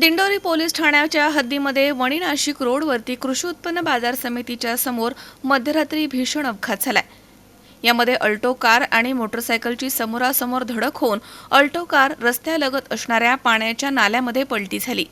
Dindori police ठाण्याच्या हद्दीमध्ये वणी नाशिक रोडवरती कृषी उत्पन्न बाजार समितीच्या समोर मध्यरात्री भीषण अपघात झालाय. यामध्ये अल्टो कार आणि मोटरसायकलची समोरासमोर धडक होऊन अल्टो कार रस्त्यालगत असणाऱ्या पाण्याच्या नाल्यामध्ये पलटी झाली.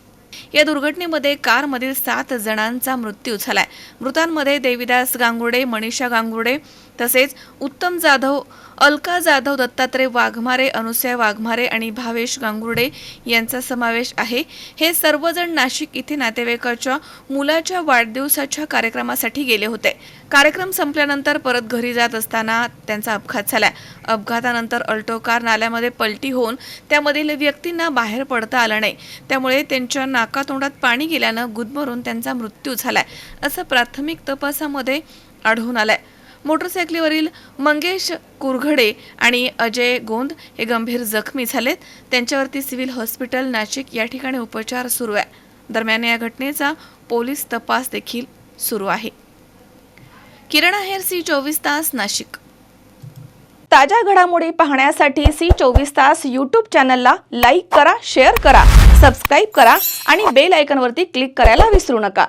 या दुर्घटनेमध्ये कारमधील सात जणांचा मृत्यू झालाय. मृतांमध्ये देविदास गांगुडे मनीषा गांगुडे तसेच उत्तम जाधव अलका जाधव दत्तात्रय वाघमारे अनुसया वाघमारे आणि भावेश गांगुर्डे यांचा समावेश आहे. हे सर्वजण नाशिक इथे नातेवाईकाच्या मुलाच्या वाढदिवसाच्या कार्यक्रमासाठी गेले होते. कार्यक्रम संपल्यानंतर परत घरी जात असताना त्यांचा अपघात झाला. अपघातानंतर अल्टो कार नाल्यामध्ये पलटी होऊन त्यामधील व्यक्तींना बाहेर पडता आलं नाही. त्यामुळे त्यांच्या नाकातोंडात पाणी गेल्यानं गुदमरून त्यांचा मृत्यू झालाय. असं प्राथमिक तपासामध्ये आढळून आलंय. मोटरसायकलीवरील मंगेश कुरघडे आणि अजय गोंद हे गंभीर जखमी झालेत. त्यांच्यावरती सिव्हिल हॉस्पिटल नाशिक या ठिकाणी उपचार सुरू आहे. दरम्यान या घटनेचा पोलीस तपास देखील सुरू आहे. किरण आहेर सी चोवीस तास नाशिक. ताज्या घडामोडी पाहण्यासाठी सी चोवीस तास यूट्यूब चॅनलला लाईक करा शेअर करा सबस्क्राईब करा आणि बेल आयकनवरती क्लिक करायला विसरू नका.